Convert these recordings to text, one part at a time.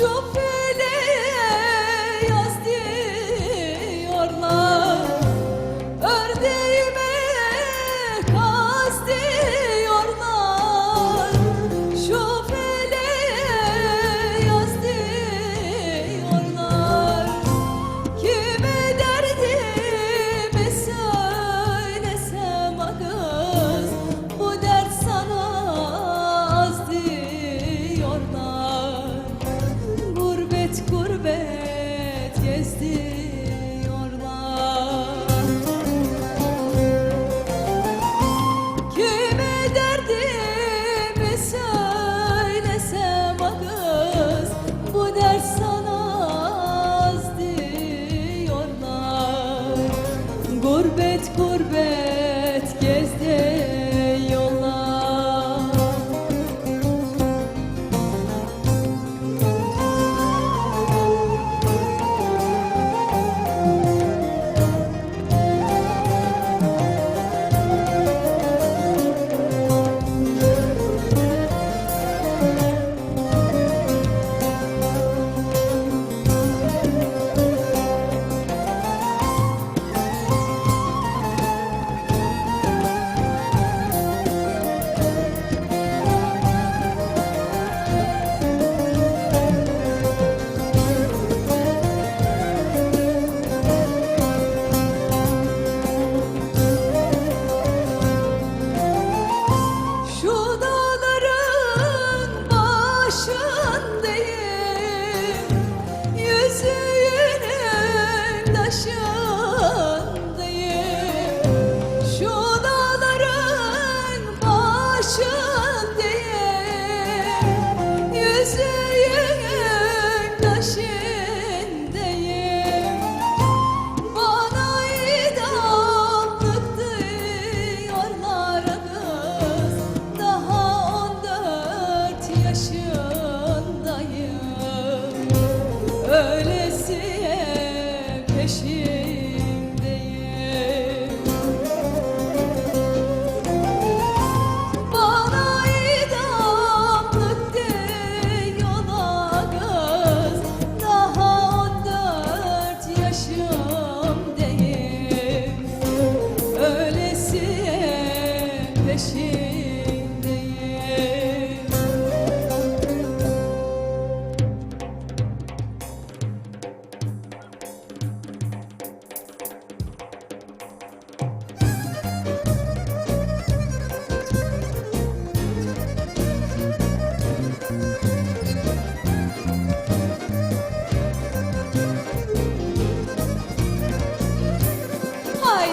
your Gurbet gurbet gezdiyorlar Kime derdimi söylesem kız Bu dert sana az diyorlar. Gurbet gurbet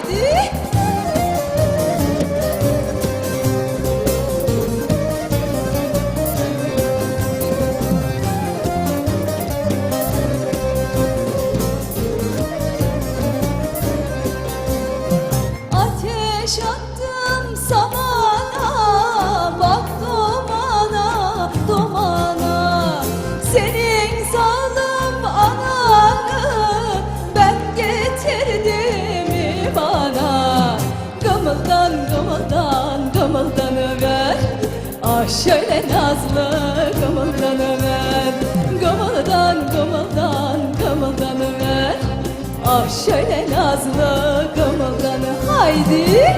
Haydi şöyle nazlı gımıldanıver Gımıldan gımıldan gımıldanıver Ah şöyle nazlı gımıldanı haydi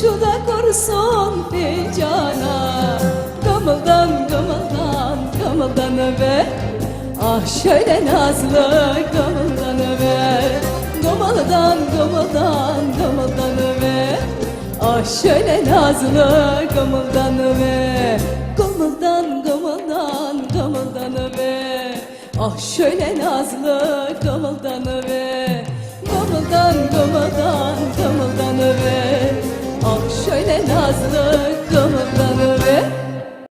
Turşuda kursun fincana Gımıldan gımıldan gımıldanıver Ah şöyle nazlı gımıldanıver Gımıldan gımıldan gımıldanıver Ah şöyle nazlı gımıldanıver Gımıldan gımıldan gımıldanıver Ah şöyle nazlı kımıldan över Ah şöyle nazlı